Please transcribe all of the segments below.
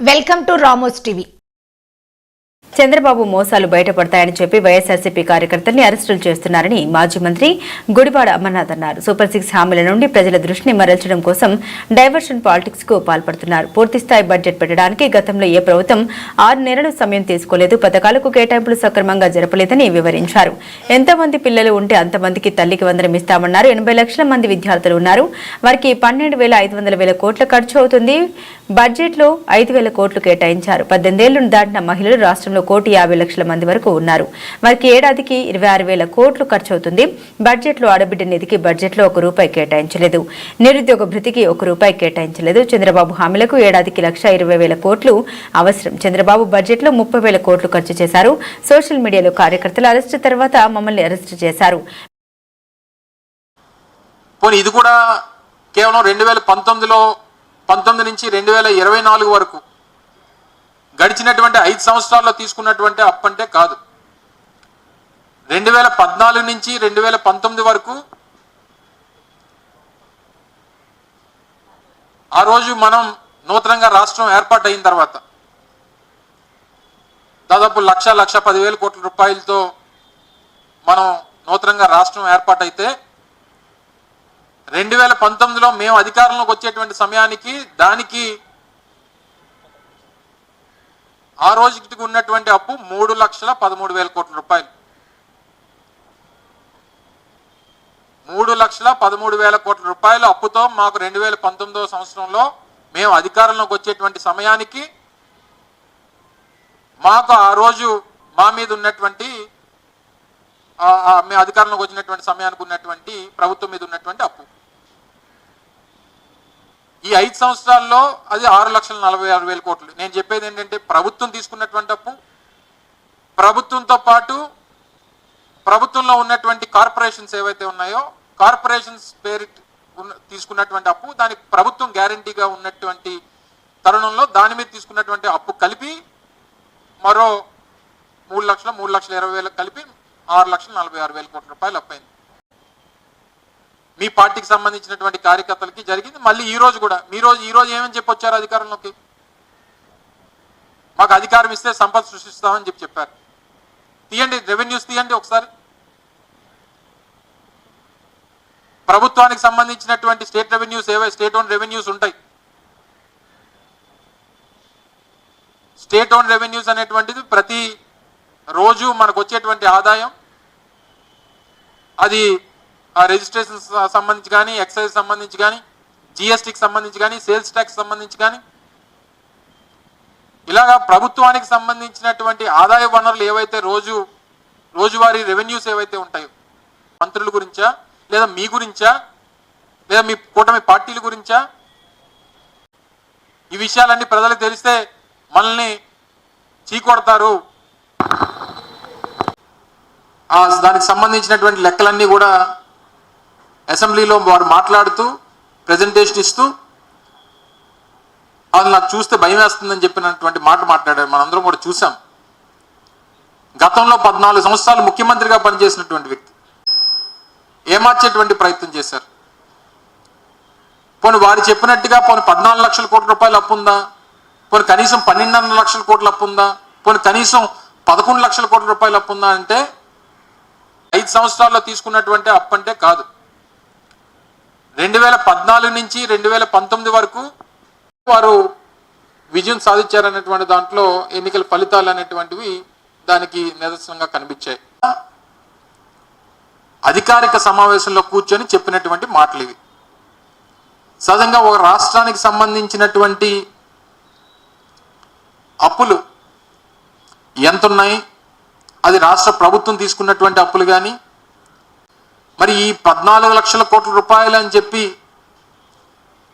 Welcome to Ramos TV Chandrababu మోసాలు బయటపడతాయని చెప్పి వైఎస్ఆర్సీపీ కార్యకర్తల్ని అరెస్టులు చేస్తున్నారని మాజీ మంత్రి గుడివాడ అమర్నాథ్ అన్నారు. సూపర్ సిక్స్ హామీల నుండి ప్రజల దృష్టిని మరల్చడం కోసం డైవర్షన్ పాలిటిక్స్కు పాల్పడుతున్నారు. పూర్తిస్థాయి బడ్జెట్ పెట్టడానికి గతంలో ఏ ప్రభుత్వం ఆరు నెలలు సమయం తీసుకోలేదు పథకాలకు కేటాయింపులు సక్రమంగా జరపలేదని వివరించారు. ఎంతమంది పిల్లలు ఉంటే అంతమందికి తల్లికి వందనం ఇస్తామన్నారు. ఎనభై లక్షల మంది విద్యార్థులు ఉన్నారు. వారికి పన్నెండు వేల ఐదు వందల వేల కోట్ల ఖర్చు అవుతుంది. బడ్జెట్లో ఐదు వేల కోట్లు కేటాయించారు. పద్దెనిమిదేళ్ళు దాటిన మహిళలు రాష్ట్రంలో కోటి యాభై లక్షల మంది వరకు ఉన్నారు. వారికి ఏడాదికి ఇరవై ఆరు వేల కోట్లు ఖర్చు అవుతుంది బడ్జెట్లో ఆడబిడ్డ నిధికి బడ్జెట్లో ఒక రూపాయి కేటాయించలేదు. నిరుద్యోగ భృతికి ఒక రూపాయి కేటాయించలేదు. చంద్రబాబు హామీలకు ఏడాదికి లక్ష ఇరవై వేల కోట్లు అవసరం. చంద్రబాబు బడ్జెట్లో ముప్పై వేల కోట్లు ఖర్చు చేశారు. సోషల్ మీడియాలో కార్యకర్తలు అరెస్టు తర్వాత మమ్మల్ని అరెస్టు చేశారు. పోనీ ఇది కూడా కేవలం రెండు వేల పంతొమ్మిదిలో పంతొమ్మిది నుంచి రెండు వేల ఇరవై నాలుగు వరకు గడిచినటువంటి ఐదు సంవత్సరాల్లో తీసుకున్నటువంటి అప్పంటే అంటే కాదు. రెండు వేల పద్నాలుగు నుంచి రెండు వేల పంతొమ్మిది వరకు ఆ రోజు మనం నూతనంగా రాష్ట్రం ఏర్పాటు అయిన తర్వాత దాదాపు లక్ష లక్ష పదివేల కోట్ల రూపాయలతో మనం నూతనంగా రాష్ట్రం ఏర్పాటైతే రెండు వేల పంతొమ్మిదిలో మేము అధికారంలోకి వచ్చేటువంటి సమయానికి దానికి ఆ రోజుకి ఉన్నటువంటి అప్పు మూడు లక్షల పదమూడు వేల కోట్ల రూపాయలు. మూడు లక్షల పదమూడు వేల కోట్ల రూపాయల అప్పుతో మాకు రెండు వేల పంతొమ్మిదవ సంవత్సరంలో మేము అధికారంలోకి వచ్చేటువంటి సమయానికి మాకు ఆ రోజు మా మీద ఉన్నటువంటి మేము అధికారంలోకి వచ్చినటువంటి సమయానికి ఉన్నటువంటి ప్రభుత్వం మీద ఉన్నటువంటి అప్పు. ఈ ఐదు సంవత్సరాల్లో అది ఆరు లక్షల నలభై ఆరు వేల కోట్లు. నేను చెప్పేది ఏంటంటే ప్రభుత్వం తీసుకున్నటువంటి అప్పు ప్రభుత్వంతో పాటు ప్రభుత్వంలో ఉన్నటువంటి కార్పొరేషన్స్ ఏవైతే ఉన్నాయో కార్పొరేషన్స్ పేరు ఉన్న- తీసుకున్నటువంటి అప్పు దానికి ప్రభుత్వం గ్యారంటీగా ఉన్నటువంటి తరుణంలో దాని మీద తీసుకున్నటువంటి అప్పు కలిపి మరో మూడు లక్షల మూడు లక్షల ఇరవై వేలకు కలిపి ఆరు లక్షల నలభై ఆరు వేల కోట్ల రూపాయలు అప్పైంది మీ పార్టీకి సంబంధించినటువంటి కార్యకర్తలకి జరిగింది. మళ్ళీ ఈ రోజు కూడా. మీ రోజు ఈ రోజు ఏమని చెప్పి వచ్చారు అధికారంలోకి? మాకు అధికారం ఇస్తే సంపద సృష్టిస్తామని చెప్పి చెప్పారు. తీయండి రెవెన్యూస్ తీయండి ఒకసారి. ప్రభుత్వానికి సంబంధించినటువంటి స్టేట్ రెవెన్యూస్ ఏవై స్టేట్ ఓన్ రెవెన్యూస్ ఉంటాయి. స్టేట్ ఓన్ రెవెన్యూస్ అనేటువంటిది ప్రతి రోజు మనకు వచ్చేటువంటి ఆదాయం. అది ఆ రిజిస్ట్రేషన్ సంబంధించి కానీ ఎక్సైజ్ సంబంధించి కానీ జిఎస్టికి సంబంధించి కానీ సేల్స్ ట్యాక్స్ సంబంధించి కానీ ఇలాగా ప్రభుత్వానికి సంబంధించినటువంటి ఆదాయ వనరులు ఏవైతే రోజు రోజువారీ రెవెన్యూస్ ఏవైతే ఉంటాయో మంత్రుల గురించా లేదా మీ గురించా లేదా మీ కూటమి పార్టీల గురించా ఈ విషయాలన్నీ ప్రజలకు తెలిస్తే మనల్ని చీకొడతారు. దానికి సంబంధించినటువంటి లెక్కలన్నీ కూడా అసెంబ్లీలో వారు మాట్లాడుతూ ప్రజెంటేషన్ ఇస్తూ అది నాకు చూస్తే భయం వేస్తుందని చెప్పినటువంటి మాట మాట్లాడారు. మనందరం కూడా చూసాం గతంలో పద్నాలుగు సంవత్సరాలు ముఖ్యమంత్రిగా పనిచేసినటువంటి వ్యక్తి ఏమార్చేటువంటి ప్రయత్నం చేశారు? పోనీ వారు చెప్పినట్టుగా పోనీ పద్నాలుగు లక్షల కోట్ల రూపాయలు అప్పు ఉందా? పోనీ కనీసం పన్నెండున్నర లక్షల కోట్ల అప్పు ఉందా? పోనీ కనీసం పదకొండు లక్షల కోట్ల రూపాయలు అప్పు ఉందా? అంటే ఐదు సంవత్సరాల్లో తీసుకున్నటువంటి అప్పు అంటే కాదు. రెండు వేల పద్నాలుగు నుంచి రెండు వేల పంతొమ్మిది వరకు వారు విజయం సాధించారనేటువంటి దాంట్లో ఎన్నికల ఫలితాలు అనేటువంటివి దానికి నిదర్శనంగా కనిపించాయి. అధికారిక సమావేశంలో కూర్చొని చెప్పినటువంటి మాటలు ఇవి. సహజంగా ఒక రాష్ట్రానికి సంబంధించినటువంటి అప్పులు ఎంత ఉన్నాయి అది రాష్ట్ర ప్రభుత్వం తీసుకున్నటువంటి అప్పులు కానీ మరి ఈ పద్నాలుగు లక్షల కోట్ల రూపాయలు అని చెప్పి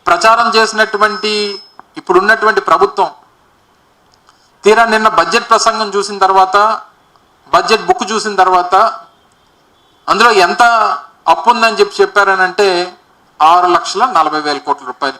ప్రచారం చేసినటువంటి ఇప్పుడున్నటువంటి ప్రభుత్వం తీరా నిన్న బడ్జెట్ ప్రసంగం చూసిన తర్వాత బడ్జెట్ బుక్ చూసిన తర్వాత అందులో ఎంత అప్పు ఉందని చెప్పి చెప్పారనంటే ఆరు లక్షల నలభై వేల కోట్ల రూపాయలు.